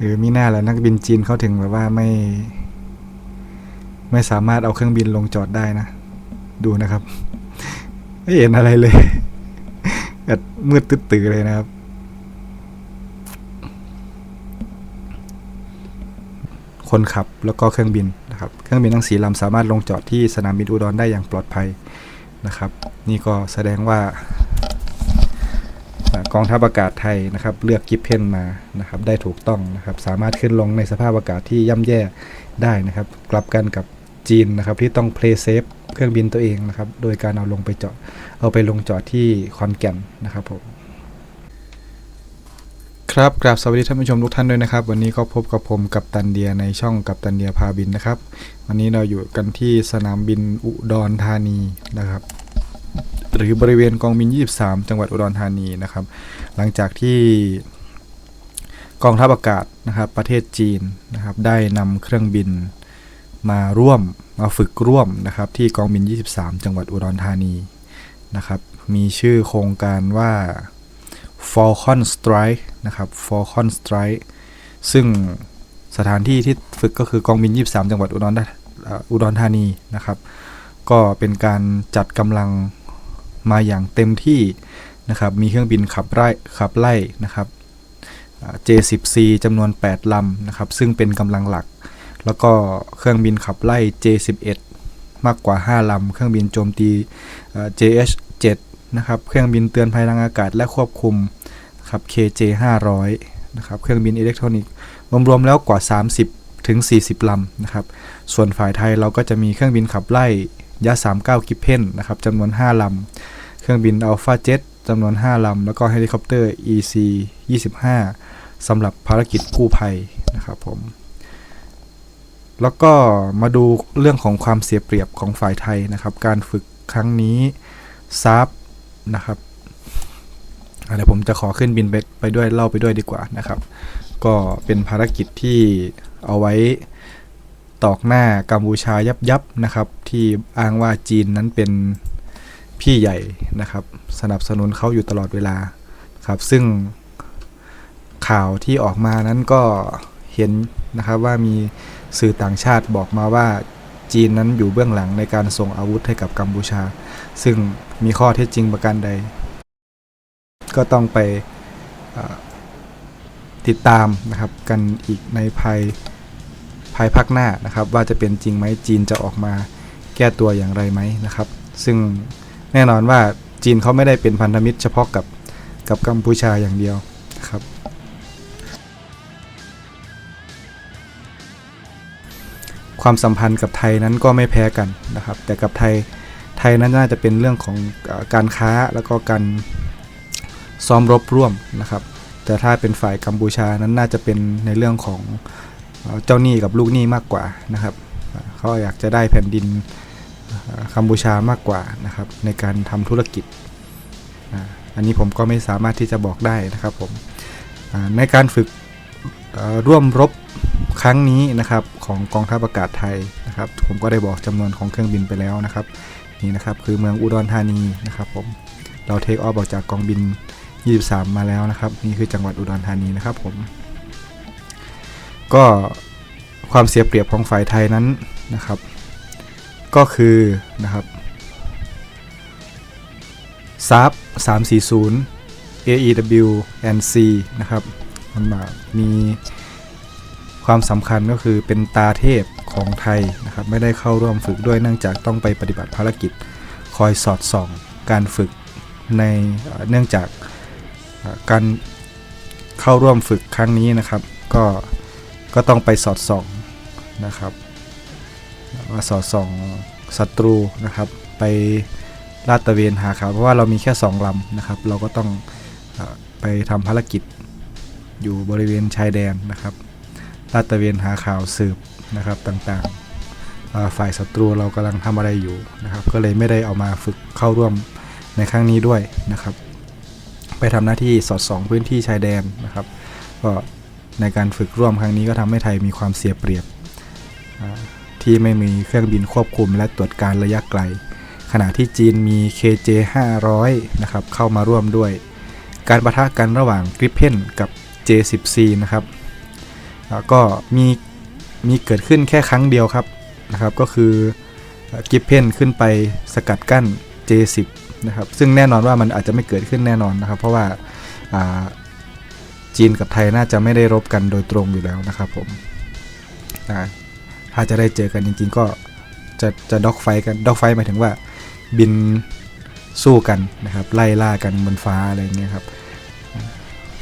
เออมีหน้าแล้วนักบินจีนเขาถึงแบบว่าไม่ ไม่สามารถเอาเครื่องบินลงจอดได้นะ ดูนะครับ ไม่เห็นอะไรเลยแบบมืดตื้อเลยนะครับ คนขับแล้วก็เครื่องบินนะครับ เครื่องบินทั้งสีลำสามารถลงจอดที่สนามบินอุดรได้อย่างปลอดภัยนะครับ นี่ก็แสดงว่า กองทัพอากาศไทยนะครับ เลือกกิฟเพนมานะครับ ได้ถูกต้องนะครับ สามารถขึ้นลงในสภาพอากาศที่ย่ำแย่ได้นะครับ กลับกันกับจีนนะครับ ที่ต้อง play safe เครื่องบินตัวเองนะครับ โดยการเอาลงไปจอดเอาไปลงจอดที่คอนแก่นนะครับผมครับกราบสวัสดีท่านผู้ชมทุกท่านด้วยนะครับ วันนี้ก็พบกับผมกับตันเดียในช่องกับตันเดียพาบินนะครับ วันนี้เราอยู่กันที่สนามบินอุดรธานีนะครับ หรือบริเวณกองบิน 23 จังหวัดอุดรธานีนะครับ หลังจากที่กองทัพอากาศนะครับประเทศจีนนะครับได้นำเครื่องบินมาร่วมมาฝึกร่วมนะครับที่กองบิน 23 จังหวัดอุดรธานีนะครับมีชื่อโครงการว่า Falcon Strike นะครับ Falcon Strike ซึ่งสถานที่ที่ฝึกก็คือกองบิน 23 จังหวัดอุดรธาเอ่ออุดรธานีนะครับ ก็เป็นการจัดกำลัง มาอย่างเต็มที่นะครับมีเครื่องบินขับไล่ขับไล่นะครับ J10C จำนวน 8ลำนะครับซึ่งเป็นกำลังหลัก แล้วก็เครื่องบินขับไล่ J11 มากกว่า 5ลำเครื่องบินโจมตี JH7 นะครับเครื่องบินเตือนภัยทางอากาศและควบคุมครับ KJ 500นะครับเครื่องบินอิเล็กทรอนิกส์รวมๆแล้วกว่า 30 ถึง 40 ลำนะครับ ส่วนฝ่ายไทยเราก็จะมีเครื่องบินขับไล่ ยะ 39 กิปเพนนะครับจำนวน 5ลำ เครื่องบินอัลฟาเจ็ตจำนวน 5ลำ แล้วก็เฮลิคอปเตอร์ EC 25สำหรับภารกิจกู้ภัยนะครับผมแล้วก็มาดูเรื่องของความเสียเปรียบของฝ่ายไทยนะครับ การฝึกครั้งนี้ซับนะครับอะเดี๋ยวผมจะขอขึ้นบินไปไปด้วยเล่าไปด้วยดีกว่านะครับ ก็เป็นภารกิจที่เอาไว้ ตอกหน้ากัมพูชายับยับนะครับ ที่อ้างว่าจีนนั้นเป็นพี่ใหญ่นะครับ สนับสนุนเขาอยู่ตลอดเวลาครับ ซึ่งข่าวที่ออกมานั้นก็เห็นนะครับว่ามีสื่อต่างชาติบอกมาว่าจีนนั้นอยู่เบื้องหลังในการส่งอาวุธให้กับกัมพูชา ซึ่งมีข้อเท็จจริงประการใด ก็ต้องไปติดตามนะครับกันอีกในภาย ภายภาคหน้านะครับ ว่าจะเป็นจริงไหมจีนจะออกมาแก้ตัวอย่างไรไหมนะครับ ซึ่งแน่นอนว่าจีนเขาไม่ได้เป็นพันธมิตรเฉพาะกับกับกัมพูชาอย่างเดียวนะครับความสัมพันธ์กับไทยนั้นก็ไม่แพ้กันนะครับ แต่กับไทยไทยนั้นน่าจะเป็นเรื่องของการค้าแล้วก็การซ้อมรบร่วมนะครับ แต่ถ้าเป็นฝ่ายกัมพูชานั้นน่าจะเป็นในเรื่องของ เจ้าหนี้กับลูกหนี้มากกว่านะครับเขาอยากจะได้แผ่นดินกัมพูชามากกว่านะครับ ในการทำธุรกิจ อันนี้ผมก็ไม่สามารถที่จะบอกได้นะครับผมในการฝึกร่วมรบครั้งนี้นะครับของกองทัพอากาศไทยนะครับ ผมก็ได้บอกจำนวนของเครื่องบินไปแล้วนะครับนี่นะครับคือเมืองอุดรธานีนะครับผมเราเทคออฟออกจากกองบิน 23 มาแล้วนะครับ นี่คือจังหวัดอุดรธานีนะครับผม ก็ความเสียเปรียบของฝ่ายไทยนั้นนะครับ ก็คือนะครับซับ340 AEW and C นะครับมันมีความสำคัญก็คือเป็นตาเทพของไทยนะครับ ไม่ได้เข้าร่วมฝึกด้วยเนื่องจากต้องไปปฏิบัติภารกิจคอยสอดส่องการฝึกในเนื่องจากการเข้าร่วมฝึกครั้งนี้นะครับ ก็ ก็ต้องไปสอดส่องนะครับว่าสอดส่องศัตรูนะครับ ไปลาดตระเวนหาข่าวเพราะว่าเรามีแค่สองลำนะครับ เราก็ต้องอไปทำภารกิจอยู่บริเวณชายแดนนะครับลาดตระเวนหาข่าวสืบนะครับต่างๆ ฝ่ายศัตรูเรากำลังทำอะไรอยู่นะครับ ก็เลยไม่ได้เอามาฝึกเข้าร่วมในครั้งนี้ด้วยนะครับ ไปทำหน้าที่สอดส่องพื้นที่ชายแดนนะครับ ก็ ในการฝึกร่วมครั้งนี้ก็ทำให้ไทยมีความเสียเปรียบ ที่ไม่มีเครื่องบินควบคุมและตรวจการระยะไกล ขณะที่จีนมี KJ 500นะครับเข้ามาร่วมด้วย การประทะกันระหว่าง Gripen กับ J10C นะครับก็มีมีเกิดขึ้นแค่ครั้งเดียวครับนะครับก็คือกิฟเพนขึ้นไปสกัดกั้น J10 นะครับซึ่งแน่นอนว่ามันอาจจะไม่เกิดขึ้นแน่นอนนะครับ เพราะว่า จีนกับไทยน่าจะไม่ได้รบกันโดยตรงอยู่แล้วนะครับผมนะถ้าจะได้เจอกันจริง ๆ ก็จะจะด็อกไฟกันด็อกไฟหมายถึงว่าบินสู้กันนะครับ ไล่ล่ากันบนฟ้าอะไรอย่างเงี้ยครับ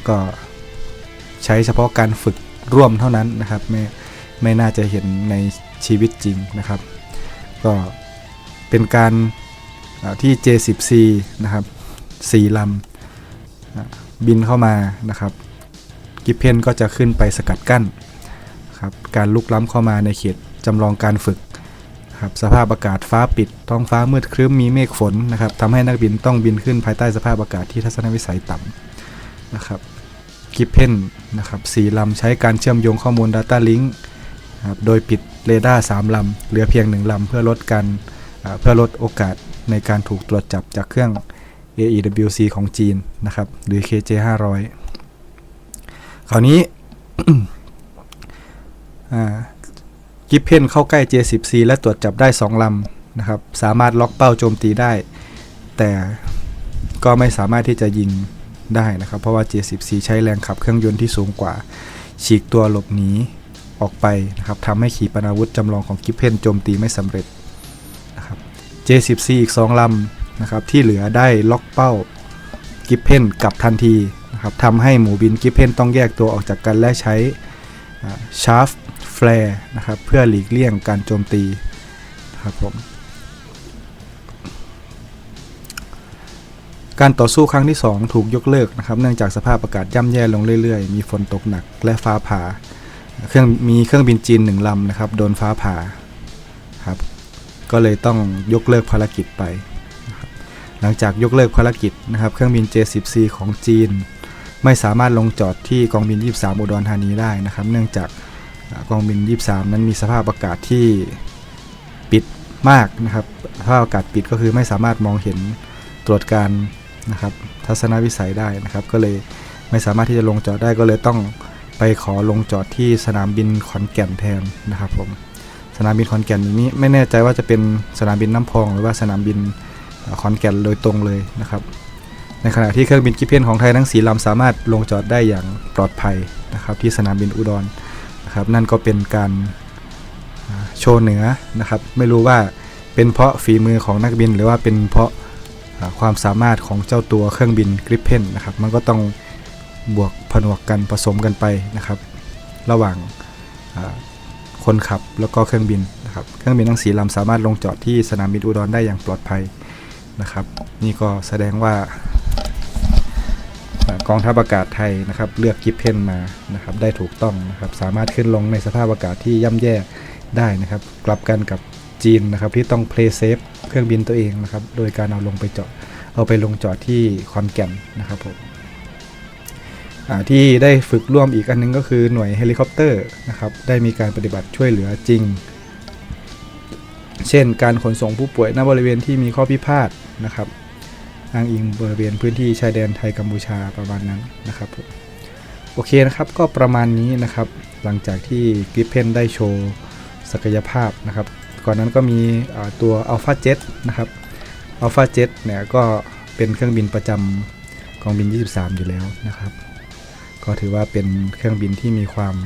ก็ใช้เฉพาะการฝึกร่วมเท่านั้นนะครับ ไม่ไม่น่าจะเห็นในชีวิตจริงนะครับ ก็เป็นการอ่าที่ J10C นะครับสี่ลำบินเข้ามานะครับ กิเพนก็จะขึ้นไปสกัดกั้นครับการลุกล้ำเข้ามาในเขตจำลองการฝึกครับสภาพอากาศฟ้าปิด ท้องฟ้ามืดครึ้มมีเมฆฝนนะครับทำให้นักบินต้องบินขึ้นภายใต้สภาพอากาศที่ทัศนวิสัยต่ำนะครับกิเพนนะครับสี่ลำใช้การเชื่อมโยงข้อมูล Data Link ครับโดยปิดเรดาร์3ลำเหลือเพียง 1ลำเพื่อลดการเพื่อลดโอกาสในการถูกตรวจจับจากเครื่อง AEWC ของจีนนะครับหรือ KJ 500 คราวนี้กิฟเพนเข้าใกล้ J10C และตรวจจับได้ 2 ลำนะครับ สามารถล็อกเป้าโจมตีได้ แต่ก็ไม่สามารถที่จะยิงได้นะครับ เพราะว่า J10C ใช้แรงขับเครื่องยนต์ที่สูงกว่า ฉีกตัวหลบหนีออกไปนะครับทำให้ขีปนาวุธจำลองของกิฟเพนโจมตีไม่สำเร็จนะครับ J14 อีก 2 ลำนะครับที่เหลือได้ล็อกเป้ากิฟเพนกลับทันที นะครับทำให้หมูบินกิฟเพนต้องแยกตัวออกจากกันและใช้ชาร์ฟแฟร์นะครับเพื่อหลีกเลี่ยงการโจมตีนะครับผมการต่อสู้ครั้งที่ 2 ถูกยกเลิกนะครับเนื่องจากสภาพอากาศย่ำแย่ลงเรื่อยๆ มีฝนตกหนักและฟ้าผ่าเครื่องมีเครื่องบินจีนหนึ่งลำนะครับโดนฟ้าผ่าครับก็เลยต้องยกเลิกภารกิจไป หลังจากยกเลิกภารกิจนะครับเครื่องบิน J10C ของจีน ไม่สามารถลงจอดที่กองบิน 23 อุดรธานีได้นะครับ เนื่องจากกองบิน 23 นั้นมีสภาพอากาศที่ปิดมากนะครับสภาพอากาศปิดก็คือไม่สามารถมองเห็นตรวจการนะครับ ทัศนวิสัยได้นะครับ ก็เลยไม่สามารถที่จะลงจอดได้ก็เลยต้องไปขอลงจอดที่สนามบินขอนแก่นแทนนะครับผมสนามบินขอนแก่นนี้ไม่แน่ใจว่าจะเป็นสนามบินน้ำพอง หรือว่าสนามบินขอนแก่นโดยตรงเลยนะครับ ในขณะที่เครื่องบินกิเพนของไทยทั้งสีลำสามารถลงจอดได้อย่างปลอดภัยนะครับที่สนามบินอุดรนะครับนั่นก็เป็นการโชว์เหนือนะครับไม่รู้ว่าเป็นเพราะฝีมือของนักบิน หรือว่าเป็นเพราะความสามารถของเจ้าตัวเครื่องบินกริปเพนนะครับมันก็ต้องบวกผนวกกันผสมกันไปนะครับ ระหว่างคนขับแล้วก็เครื่องบินนะครับเครื่องบินทั้งสีลำสามารถลงจอดที่สนามบินอุดรได้อย่างปลอดภัยนะครับ นี่ก็แสดงว่า กองทัพอากาศไทยนะครับเลือกกิฟเพนมานะครับได้ถูกต้องนะครับสามารถขึ้นลงในสภาพอากาศที่ย่ำแย่ได้นะครับ กลับกันกับจีนนะครับที่ต้องเพลย์เซฟเครื่องบินตัวเองนะครับโดยการเอาลงไปจอดเอาไปลงจอดที่คอนแก่นนะครับผมที่ได้ฝึกร่วมอีกอันนึงก็คือหน่วยเฮลิคอปเตอร์นะครับได้มีการปฏิบัติช่วยเหลือจริง เช่นการขนส่งผู้ป่วยณบริเวณที่มีข้อพิพาทนะครับ อ้างอิงบริเวณพื้นที่ชายแดนไทยกัมพูชาประมาณนั้นนะครับผมโอเคนะครับก็ประมาณนี้นะครับ หลังจากที่กิฟเพนได้โชว์ศักยภาพนะครับ ก่อนนั้นก็มีตัว Alpha Jet นะครับ Alpha Jet เนี่ยก็เป็นเครื่องบินประจำกองบิน 23 อยู่แล้วนะครับ ก็ถือว่าเป็นเครื่องบินที่มีความ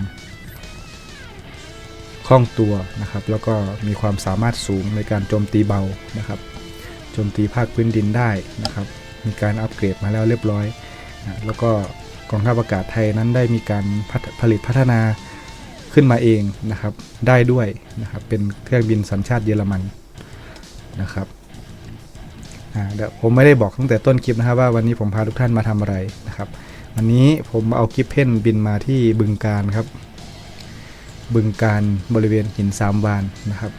คล่องตัวนะครับ แล้วก็มีความสามารถสูงในการโจมตีเบานะครับ โจมตีภาคพื้นดินได้นะครับ มีการอัปเกรดมาแล้วเรียบร้อยนะแล้วก็กองทัพอากาศไทยนั้นได้มีการผลิตพัฒนาขึ้นมาเองนะครับ ได้ด้วยนะครับ เป็นเครื่องบินสัญชาติเยอรมันนะครับเดี๋ยวผมไม่ได้บอกตั้งแต่ต้นคลิปนะครับว่าวันนี้ผมพาทุกท่านมาทำอะไรนะครับ วันนี้ผมเอากิฟเพนบินมาที่บึงการครับ บึงการบริเวณหินสามวานนะครับ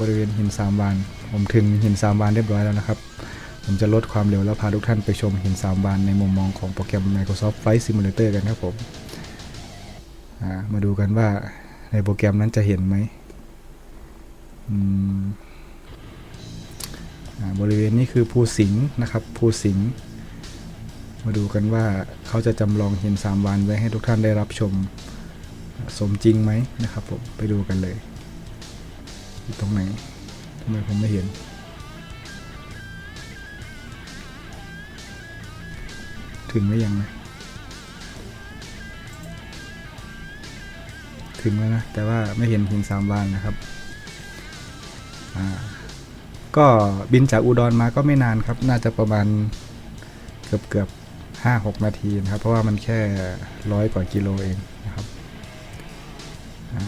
บริเวณหินสามวาน ผมถึงหินสามวานเรียบร้อยแล้วนะครับ ผมจะลดความเร็วแล้วพาทุกท่านไปชมหินสามวานในมุมมองของโปรแกรม Microsoft Flight Simulator กันครับผมมาดูกันว่าในโปรแกรมนั้นจะเห็นไหมบริเวณนี้คือภูสิงห์นะครับภูสิงห์มาดูกันว่าเขาจะจำลองหินสามวานไว้ให้ทุกท่านได้รับชมสมจริงไหมนะครับผมไปดูกันเลย อยู่ตรงไหนทำไมผมไม่เห็น ถึงหรือยังนะถึงแล้วนะ แต่ว่าไม่เห็นหินสามวานนะครับก็บินจากอุดรมาก็ไม่นานครับ น่าจะประมาณเกือบเกือบห้าหกนาทีนะครับ เพราะว่ามันแค่ร้อยกว่ากิโลเองนะครับ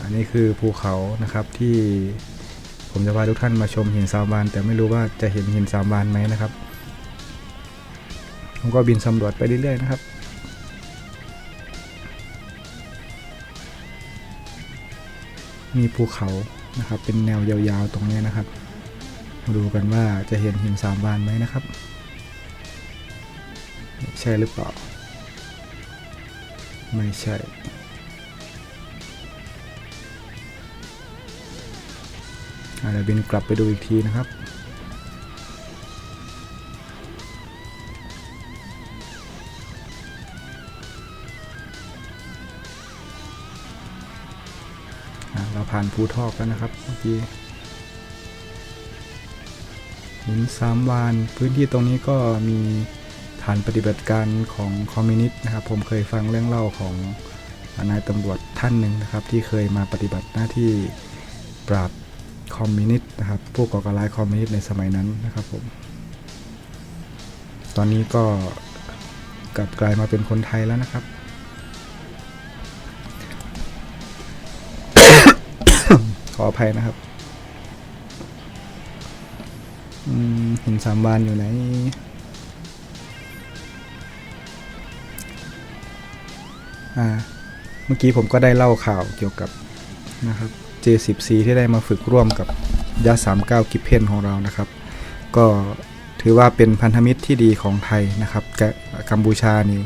อันนี้คือภูเขานะครับที่ ผมจะพาทุกท่านมาชมหินสามวาน แต่ไม่รู้ว่าจะเห็นหินสามวานไหมนะครับ ผมก็บินสำรวจไปเรื่อยๆนะครับมีภูเขานะครับ เป็นแนวยาวๆตรงนี้นะครับมาดูกันว่าจะเห็นหินสามวานไหมนะครับ ใช่หรือเปล่า ไม่ใช่ เดี๋ยวบินกลับไปดูอีกทีนะครับเราผ่านภูทอกแล้วนะครับเมื่อกี้หินสามวานพื้นที่ตรงนี้ก็มีฐานปฏิบัติการของคอมมิวนิสต์นะครับ ผมเคยฟังเรื่องเล่าของนายตำรวจท่านหนึ่งนะครับ ที่เคยมาปฏิบัติหน้าที่ปราบ คอมมิวนิสต์นะครับ ผู้ก่อการร้ายคอมมิวนิสต์ในสมัยนั้นนะครับผม ตอนนี้ก็กลับกลายมาเป็นคนไทยแล้วนะครับ ขออภัยนะครับหินสามวานอยู่ไหนเมื่อกี้ผมก็ได้เล่าข่าวเกี่ยวกับนะครับ J10C ที่ได้มาฝึกร่วมกับยา39 กิเพนของเรานะครับ ก็ถือว่าเป็นพันธมิตรที่ดีของไทยนะครับกะกัมพูชานี่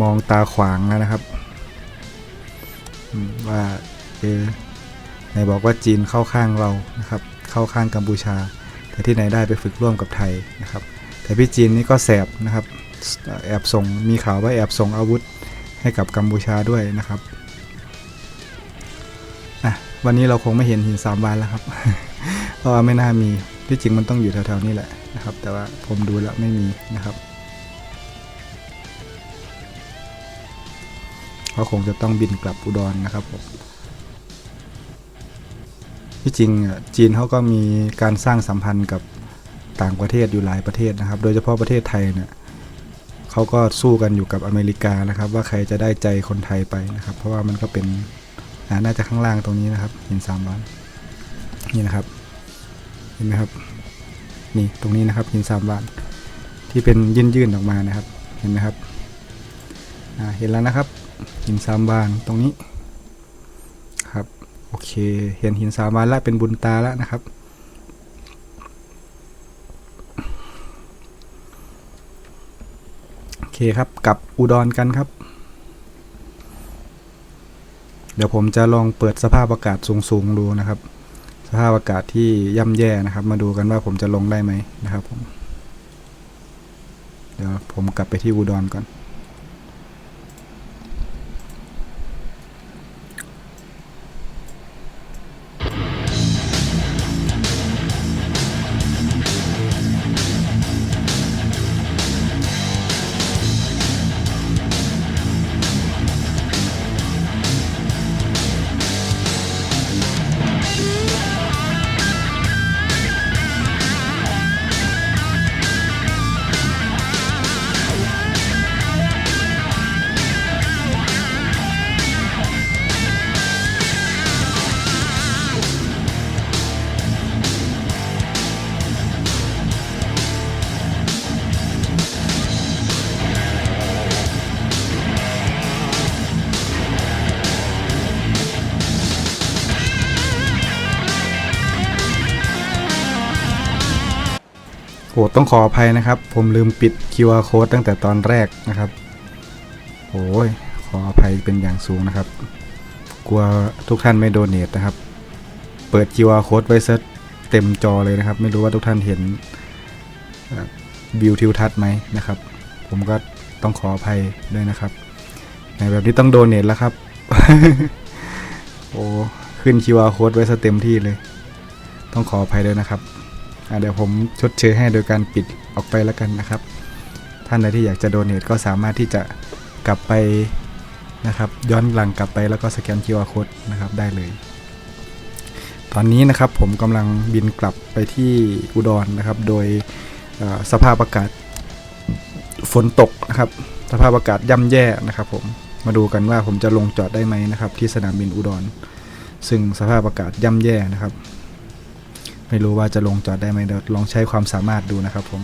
มองตาขวางแล้วนะครับ ว่าเออไหนบอกว่าจีนเข้าข้างเรานะครับ เข้าข้างกัมพูชา แต่ที่ไหนได้ไปฝึกร่วมกับไทยนะครับ แต่พี่จีนนี่ก็แสบนะครับ แอบส่งมีข่าวว่าแอบส่งอาวุธให้กับกัมพูชาด้วยนะครับ วันนี้เราคงไม่เห็นหินสามวานแล้วครับ เพราะว่าไม่น่ามีที่จริงมันต้องอยู่แถวๆนี้แหละนะครับ แต่ว่าผมดูแล้วไม่มีนะครับเขาคงจะต้องบินกลับอุดรนะครับผมที่จริงอะจีนเขาก็มีการสร้างสัมพันธ์กับต่างประเทศอยู่หลายประเทศนะครับ โดยเฉพาะประเทศไทยเนี่ยเขาก็สู้กันอยู่กับอเมริกานะครับ ว่าใครจะได้ใจคนไทยไปนะครับ เพราะว่ามันก็เป็น น่าจะข้างล่างตรงนี้นะครับห็นสามล้านนี่นะครับเห็นไหมครับ นี่ตรงนี้นะครับหินสามล้านที่เป็นยื่นๆออกมานะครับ เห็นไหมครับเห็นแล้วนะครับ หินสามบานตรงนี้ครับโอเค เห็นหินสามวานแล้วเป็นบุญตาแล้วนะครับโอเคครับกลับอุดรกันครับ เดี๋ยวผมจะลองเปิดสภาพอากาศสูงๆดูนะครับ สภาพอากาศที่ย่ำแย่นะครับ มาดูกันว่าผมจะลงได้ไหมนะครับผม เดี๋ยวผมกลับไปที่อุดรก่อน โหต้องขออภัยนะครับ ผมลืมปิด QR code ตั้งแต่ตอนแรกนะครับโอ้ยขออภัยเป็นอย่างสูงนะครับ กลัวทุกท่านไม่โดเนทนะครับ เปิด QR code ไว้ซะเต็มจอเลยนะครับ ไม่รู้ว่าทุกท่านเห็นวิวทิวทัศน์ไหมนะครับ ผมก็ต้องขออภัยด้วยนะครับในแบบนี้ต้องโดเนทแล้วครับ โอ้ขึ้น QR code ไว้ซะเต็มที่เลย ต้องขออภัยด้วยนะครับ เดี๋ยวผมชดเชยให้โดยการปิดออกไปแล้วกันนะครับ ท่านใดที่อยากจะโดเนทก็สามารถที่จะกลับไปนะครับ ย้อนหลังกลับไปแล้วก็สแกน QR code นะครับได้เลย ตอนนี้นะครับผมกำลังบินกลับไปที่อุดรนะครับ โดยสภาพอากาศฝนตกนะครับ สภาพอากาศย่ำแย่นะครับ ผมมาดูกันว่าผมจะลงจอดได้ไหมนะครับ ที่สนามบินอุดร ซึ่งสภาพอากาศย่ำแย่นะครับ ไม่รู้ว่าจะลงจอดได้ไหมเดี๋ยวลองใช้ความสามารถดูนะครับผม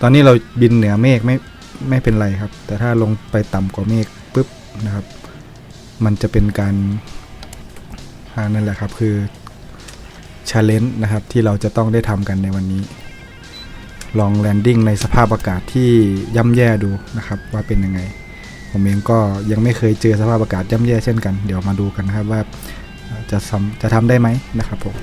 ตอนนี้เราบินเหนือเมฆไม่ไม่เป็นไรครับ แต่ถ้าลงไปต่ำกว่าเมฆปุ๊บนะครับ มันจะเป็นการอ่านั่นแหละครับคือชาเลนจ์นะครับที่เราจะต้องได้ทำกันในวันนี้ ลองแลนดิ้งในสภาพอากาศที่ย่ำแย่ดูนะครับว่าเป็นยังไง ผมเองก็ยังไม่เคยเจอสภาพอากาศย่ำแย่เช่นกัน เดี๋ยวมาดูกันนะครับว่าจะทำจะทำได้ไหมนะครับผม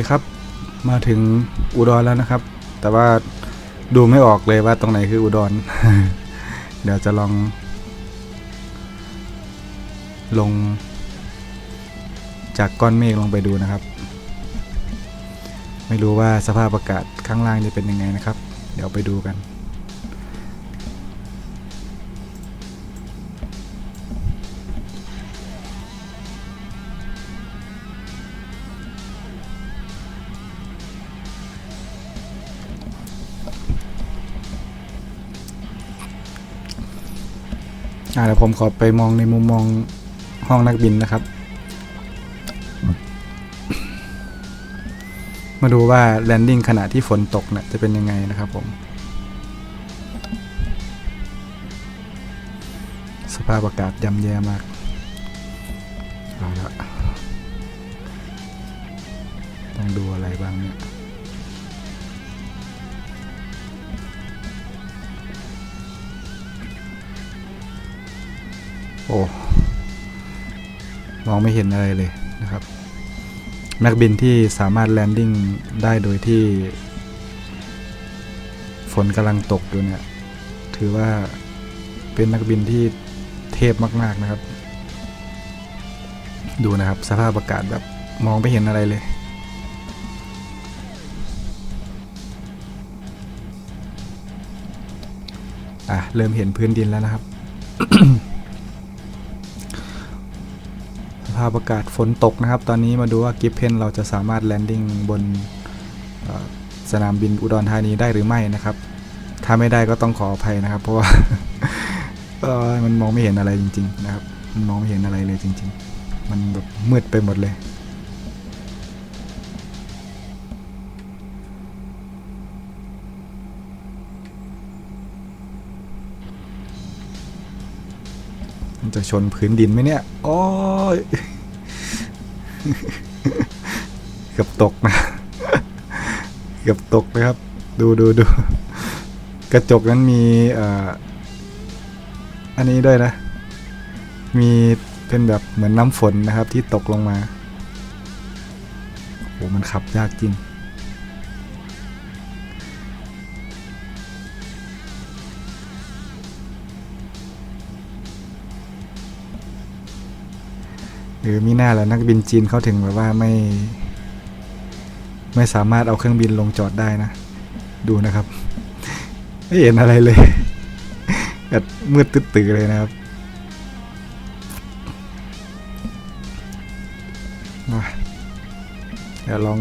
คครับ มาถึงอุดรแล้วนะครับ แต่ว่าดูไม่ออกเลยว่าตรงไหนคืออุดร เดี๋ยวจะลอง ลง จากก้อนเมฆลงไปดูนะครับ ไม่รู้ว่าสภาพอากาศข้างล่างจะเป็นยังไงนะครับ เดี๋ยวไปดูกัน อ่าเดี๋ยวผมขอไปมองในมุมมองห้องนักบินนะครับ มาดูว่าแลนดิ้งขณะที่ฝนตกเนี่ยจะเป็นยังไงนะครับผม สภาพอากาศย่ำแย่มากเอาละต้องดูอะไรบ้างเนี่ย อ้มองไม่เห็นอะไรเลยนะครับนักบินที่สามารถแลนดิ้งได้โดยที่ ฝนกำลังตกอยู่เนี่ย ถือว่าเป็นนักบินที่เทพมากๆนะครับ ดูนะครับสภาพอากาศแบบมองไม่เห็นอะไรเลย อะ เริ่มเห็นพื้นดินแล้วนะครับาพอากาศฝนตกนะครับ ตอนนี้มาดูว่ากิฟเพนเราจะสามารถแลนดิ้งบนสนามบินอุดรธานีได้หรือไม่นะครับ ถ้าไม่ได้ก็ต้องขออภัยนะครับ เพราะว่ามันมองไม่เห็นอะไรจริง ๆ นะครับ มันมองไม่เห็นอะไรเลยจริง ๆ มันแบบมืดไปหมดเลย จะชนพื้นดินไหมเนี่ย โอ้ยเกือบตกนะ เกือบตกนะครับ ดูดูดู กระจกนั้นมีอ่ออันนี้ด้วยนะ มีเป็นแบบเหมือนน้ำฝนนะครับที่ตกลงมา โอ้มันขับยากจริง หรือมีหน้าแล้วนักบินจีนเขาถึงแบบว่าไม่ ไม่สามารถเอาเครื่องบินลงจอดได้นะ ดูนะครับ ไม่เห็นอะไรเลยแบบมืดตื้อเลยนะครับเดี๋ยวลอง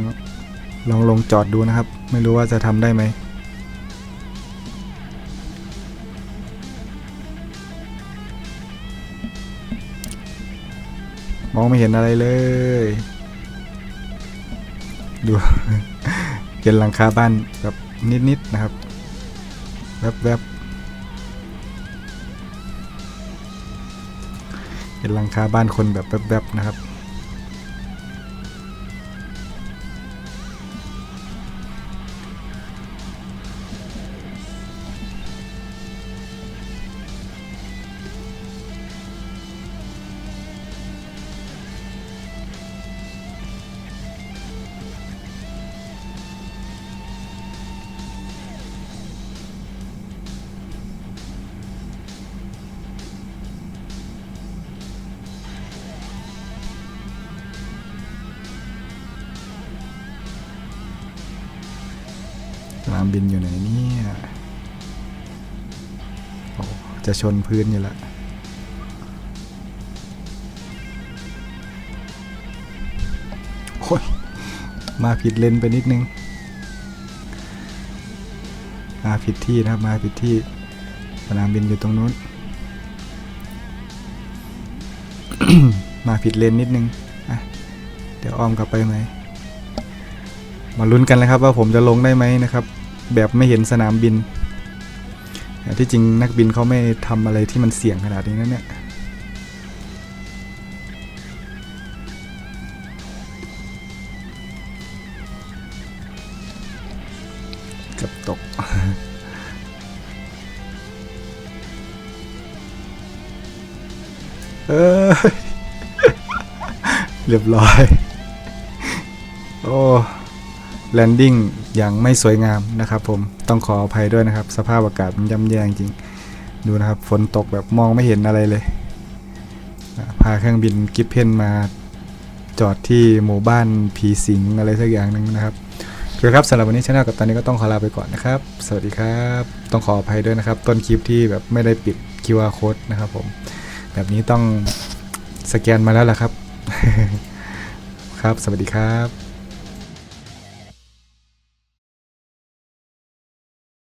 ลองลงจอดดูนะครับ ไม่รู้ว่าจะทำได้ไหม องไม่เห็นอะไรเลย ดูเป็นหลังคาบ้านแบบนิดๆนะครับแวบๆเป็นหลังคาบ้านคนแบบแวบๆนะครับ ไหนเนี่ยโอ้จะชนพื้นอยู่แล้วโอ้ยมาผิดเลนไปนิดนึง มาผิดที่นะครับมาผิดที่สนามบินอยู่ตรงนู้น มาผิดเลนนิดนึงอะเดี๋ยวอ้อมกลับไปไหมมาลุ้นกันเลยครับว่าผมจะลงได้ไหมนะครับ แบบไม่เห็นสนามบินแต่ที่จริงนักบินเขาไม่ทำอะไรที่มันเสี่ยงขนาดนี้นะเนี่ยเกับตกเออเรียบร้อย โอ้ แลนดิ้งอย่างไม่สวยงามนะครับผมต้องขออภัยด้วยนะครับ สภาพอากาศมันย่ำแย่จริงดูนะครับฝนตกแบบมองไม่เห็นอะไรเลยพาเครื่องบินกิฟเพนมาจอดที่หมู่บ้านผีสิงอะไรสักอย่างหนึ่งนะครับโอครับสำหรับวันนี้ช anel กับตอนนี้ก็ต้องขอลาไปก่อนนะครับ สวัสดีครับ ต้องขออภัยด้วยนะครับ ต้นคลิปที่แบบไม่ได้ปิด QR code นะครับผม แบบนี้ต้องสแกนมาแล้วล่ะครับ ครับ สวัสดีครับ